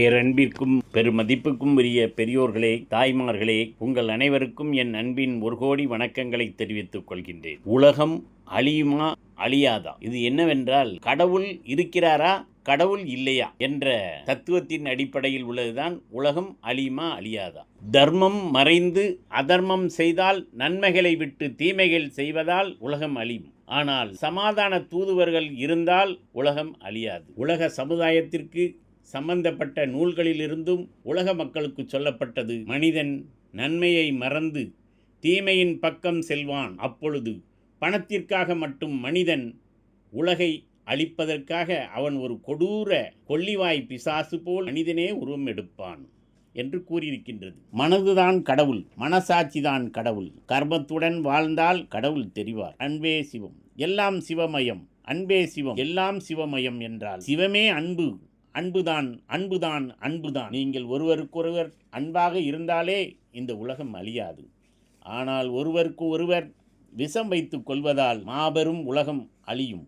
பேரன்பிற்கும் பெருமதிப்புக்கும் உரிய பெரியோர்களே தாய்மார்களே உங்கள் அனைவருக்கும் என் அன்பின் ஒரு கோடி வணக்கங்களை தெரிவித்துக் கொள்கின்றேன். உலகம் அழியுமா? அழியாதா? இது என்னவென்றால் கடவுள் இருக்கிறாரா? கடவுள் இல்லையா? என்ற தத்துவத்தின் அடிப்படையில் உள்ளதுதான் உலகம் அழியுமா? அழியாதா? தர்மம் மறைந்து அதர்மம் செய்தால் நன்மைகளை விட்டு தீமைகள் செய்வதால் உலகம் அழியும். ஆனால் சமாதான தூதுவர்கள் இருந்தால் உலகம் அழியாது. உலக சமுதாயத்திற்கு சம்பந்தப்பட்ட நூல்களிலிருந்தும் உலக மக்களுக்கு சொல்லப்பட்டது மனிதன் நன்மையை மறந்து தீமையின் பக்கம் செல்வான். அப்பொழுது பணத்திற்காக மட்டும் மனிதன் உலகை அழிப்பதற்காக அவன் ஒரு கொடூர கொள்ளிவாய் பிசாசு போல் மனிதனே உருவம் எடுப்பான் என்று கூறியிருக்கின்றது. மனதுதான் கடவுள் மனசாட்சிதான் கடவுள். கர்மத்துடன் வாழ்ந்தால் கடவுள் தெரிவார். அன்பே சிவம். எல்லாம் சிவமயம். அன்பே சிவம். எல்லாம் சிவமயம் என்றால் சிவமே அன்பு. அன்புதான் அன்புதான் அன்புதான். நீங்கள் ஒருவருக்கொருவர் அன்பாக இருந்தாலே இந்த உலகம் அழியாது. ஆனால் ஒருவருக்கு ஒருவர் விஷம் வைத்துக் கொள்வதால் மாபெரும் உலகம் அழியும்.